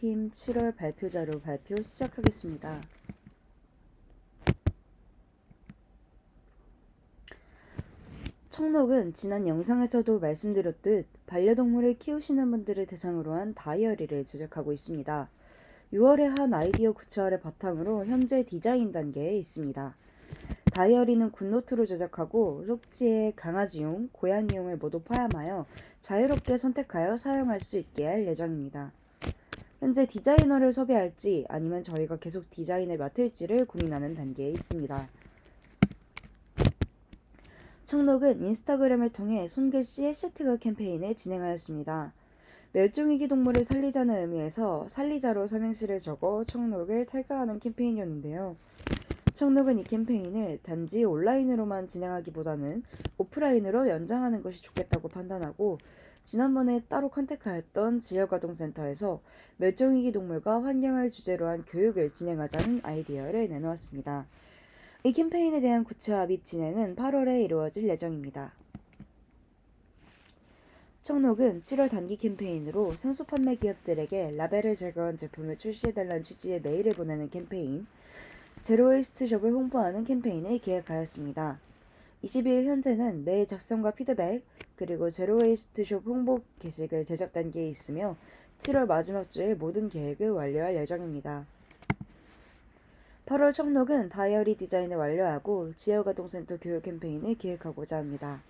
팀 7월 발표 자료 발표 시작하겠습니다. 청록은 지난 영상에서도 말씀드렸듯 반려동물을 키우시는 분들을 대상으로 한 다이어리를 제작하고 있습니다. 6월에 한 아이디어 구체화를 바탕으로 현재 디자인 단계에 있습니다. 다이어리는 굿노트로 제작하고 쪽지에 강아지용, 고양이용을 모두 포함하여 자유롭게 선택하여 사용할 수 있게 할 예정입니다. 현재 디자이너를 섭외할지 아니면 저희가 계속 디자인을 맡을지를 고민하는 단계에 있습니다. 청록은 인스타그램을 통해 손글씨 해시태그 캠페인을 진행하였습니다. 멸종위기 동물을 살리자는 의미에서 살리자로 삼행시를 적어 청록을 태그하는 캠페인이었는데요. 청록은 이 캠페인을 단지 온라인으로만 진행하기보다는 오프라인으로 연장하는 것이 좋겠다고 판단하고 지난번에 따로 컨택하였던 지역아동센터에서 멸종위기 동물과 환경을 주제로 한 교육을 진행하자는 아이디어를 내놓았습니다. 이 캠페인에 대한 구체화 및 진행은 8월에 이루어질 예정입니다. 청록은 7월 단기 캠페인으로 생수 판매 기업들에게 라벨을 제거한 제품을 출시해달라는 취지의 메일을 보내는 캠페인, 제로웨이스트숍을 홍보하는 캠페인을 기획하였습니다. 22일 현재는 메일 작성과 피드백, 그리고 제로웨이스트숍 홍보 게시글 제작 단계에 있으며 7월 마지막 주에 모든 계획을 완료할 예정입니다. 8월 청록은 다이어리 디자인을 완료하고 지역아동센터 교육 캠페인을 기획하고자 합니다.